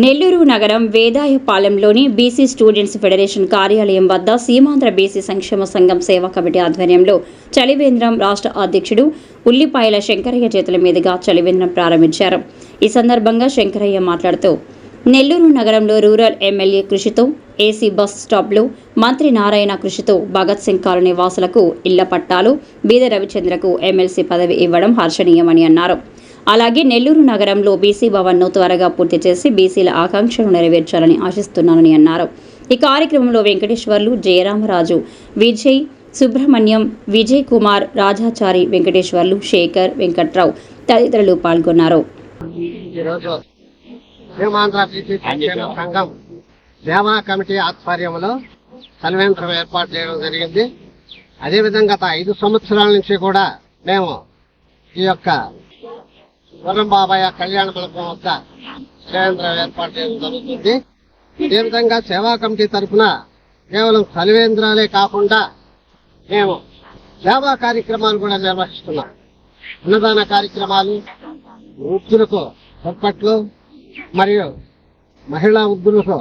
నెల్లూరు నగరం వేదాయపాలెంలోని BC students federation కార్యాలయం వద్ద సీమాంధ్ర బీసీ సంక్షేమ సంఘం సేవా కమిటీ ఆధ్వర్యంలో చలివేంద్రం రాష్ట్ర అధ్యక్షుడు ఉల్లిపాయల శంకరయ్య చేతుల మీదుగా చలివేంద్రం ప్రారంభించారు. ఈ సందర్భంగా శంకరయ్య మాట్లాడుతూ నెల్లూరు నగరంలో రూరల్ ఎమ్మెల్యే కృషితో ఏసీ బస్ స్టాప్లు మంత్రి నారాయణ కృషితో భగత్ సింగ్ కాలనీ వాసులకు ఇళ్ళ పట్టాలు బీద రవిచంద్రకు ఎమ్మెల్సీ పదవి ఇవ్వడం హర్షణీయమని అన్నారు. అలాగే నెల్లూరు నగరంలో బీసీ భవన్ను త్వరగా పూర్తి చేసి బీసీల ఆకాంక్షలు నెరవేర్చాలని ఆశిస్తున్నానని అన్నారు. ఈ కార్యక్రమంలో వెంకటేశ్వర్లు జయరామరాజు విజయ్ సుబ్రహ్మణ్యం విజయ్ కుమార్ రాజాచారి వెంకటేశ్వర్లు శేఖర్ వెంకట్రావు తదితరులు పాల్గొన్నారు. సంఘం సేవా కమిటీ ఆధ్వర్యంలో సన్వేంద్రం ఏర్పాటు చేయడం జరిగింది. అదేవిధంగా గత ఐదు సంవత్సరాల నుంచి కూడా మేము ఈ యొక్క వరం బాబాయ్ కళ్యాణ మండపం వద్ద సన్వేంద్రం ఏర్పాటు చేయడం జరుగుతుంది. విధంగా సేవా కమిటీ తరఫున కేవలం సలివేంద్రాలే కాకుండా మేము సేవా కార్యక్రమాలు కూడా నిర్వహిస్తున్నాం. అన్నదాన కార్యక్రమాలు వృద్ధులకు దుప్పట్లు మరియు మహిళా వృద్ధులకు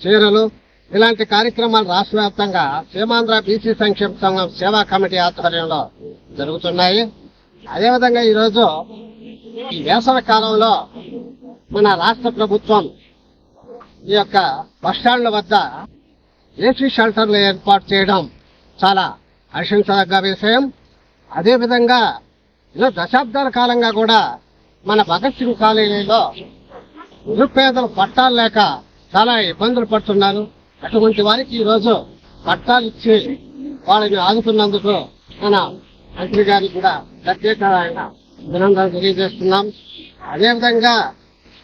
చీరలు ఇలాంటి కార్యక్రమాలు రాష్ట్ర వ్యాప్తంగా సీమాంధ్ర బీసీ సంక్షేమ సంఘం సేవా కమిటీ ఆధ్వర్యంలో జరుగుతున్నాయి. అదేవిధంగా ఈరోజు వేసవి కాలంలో మన రాష్ట్ర ప్రభుత్వం ఈ యొక్క బస్టాండ్ల వద్ద ఏసీ షెల్టర్లు ఏర్పాటు చేయడం చాలా హర్షించదగ్గ విషయం. అదేవిధంగా ఇలా దశాబ్దాల కాలంగా కూడా మన భగత్ సింగ్ కాలనీలో నిరుపేదలు పట్టాలు లేక చాలా ఇబ్బందులు పడుతున్నారు. అటువంటి వారికి ఈరోజు పట్టాలు ఇచ్చి వాళ్ళని ఆదుకున్నందుకు మన మంత్రి గారికి కూడా ప్రత్యేకమైన అభినందనలు తెలియజేస్తున్నాం. అదేవిధంగా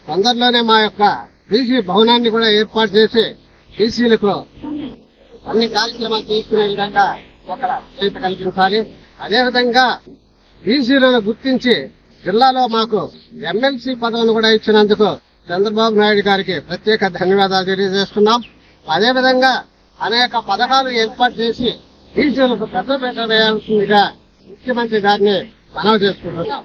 తొందరలోనే మా యొక్క బీసీ భవనాన్ని కూడా ఏర్పాటు చేసి బీసీలకు అన్ని కార్యక్రమాలు తీసుకునే విధంగా ఒక చేత కల్పించాలి. అదేవిధంగా బీసీలను గుర్తించి జిల్లాలో మాకు ఎమ్మెల్సీ పదవిని కూడా ఇచ్చినందుకు చంద్రబాబు నాయుడు గారికి ప్రత్యేక ధన్యవాదాలు తెలియజేస్తున్నాం. అదేవిధంగా అనేక పథకాలు ఏర్పాటు చేసి బీసీలకు పెద్ద వేయాల్సిందిగా ముఖ్యమంత్రి గారిని మనవి చేసుకుంటున్నాం